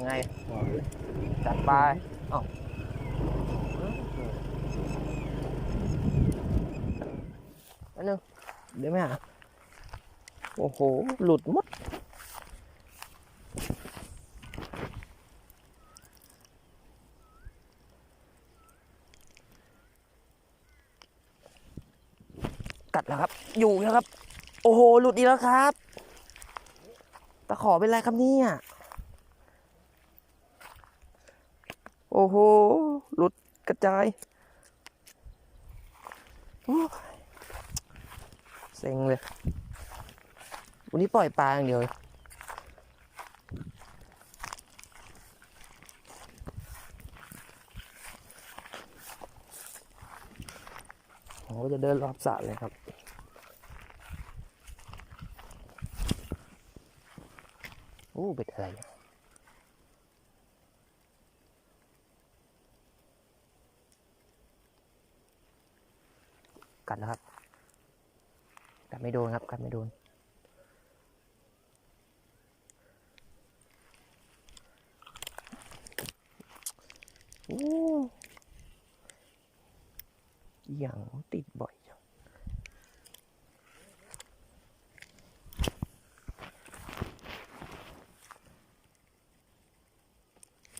ยังไง จัดไปเอ้าอันนึงเดี๋ยวไม่หาโอ้โห หลุดมดกัดแล้วครับ อยู่แล้วครับ โอ้โห หลุดอีกแล้วครับ ตะขอเป็นไรครับเนี่ย โอ้โห หลุดกระจายเซ็งเลย วันนี้ปล่อยปลาอย่างเดียวผมก็จะเดินรอบสระเลยครับโอ้เป็นอะไรเนี่ย กัดแล้วครับกัดไม่โดนครับกัดไม่โดนโอ้ย่างติดบ่อยจัง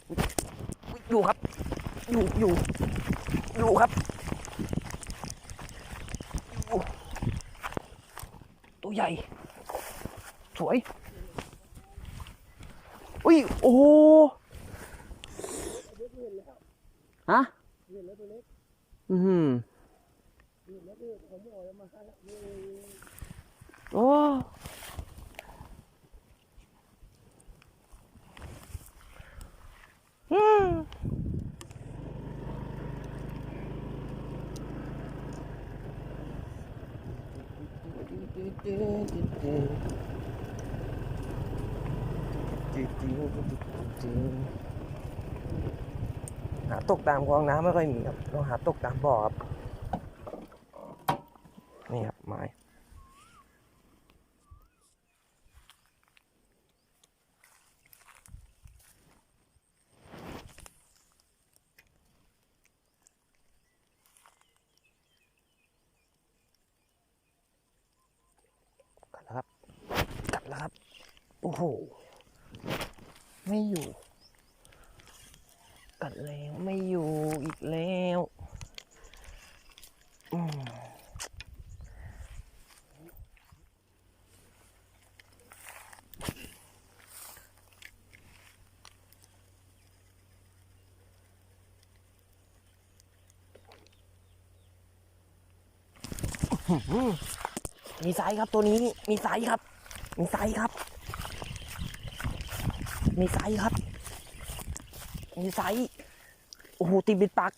อุ๊ยอยู่ครับ อยู่อยู่อยู่ครับอยู่ ตัวใหญ่ สวย อุ้ย โอ้ฮะอือหือโอ้ม หาตกตามคลองน้ำไม่ค่อยมีครับต้องหาตกตามบ่อครับ นี่ครับไม้กัดแล้วครับ กัดแล้วครับ โอ้โห ไม่อยู่ กัดแล้วไม่อยู่อีกแล้วอืมมีไซส์ครับตัวนี้มีไซส์ครับ มีไซส์ครับ มีไซส์ครับ มีไซส์โอ้โหตีบิดปาก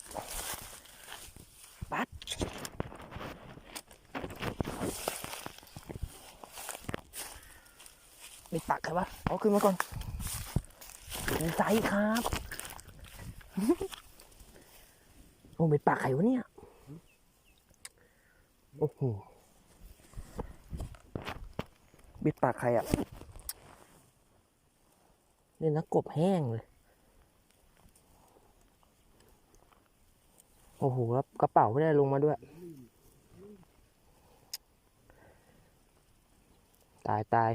ปัดบิดปากใครวะเอาขึ้นมาก่อน มีไซส์ครับโอ้บิดปากใครวะเนี่ยโอ้โหบิดปากใครอะ นี่นะกบแห้งเลย โอ้โหแล้วกระเป๋าไม่ได้ลงมาด้วย ตายตาย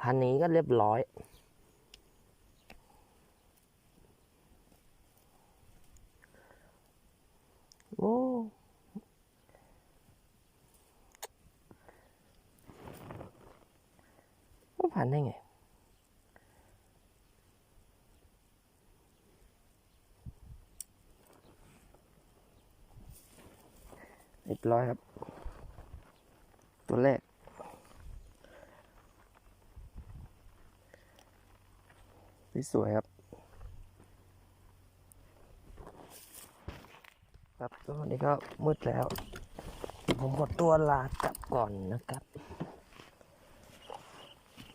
พันนี้ก็เรียบร้อยโอ้ผ่านได้ไง เรียบร้อยครับ ตัวแรก สวยครับ ครับตอนนี้ก็มืดแล้ว ผมขอตัวลากลับก่อนนะครับ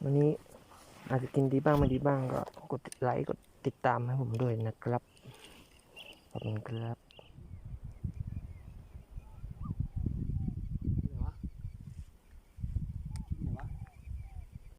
วันนี้อาจจะกินดีบ้างไม่ดีบ้างก็กดไลค์กดติดตามให้ผมด้วยนะครับ ขอบคุณครับ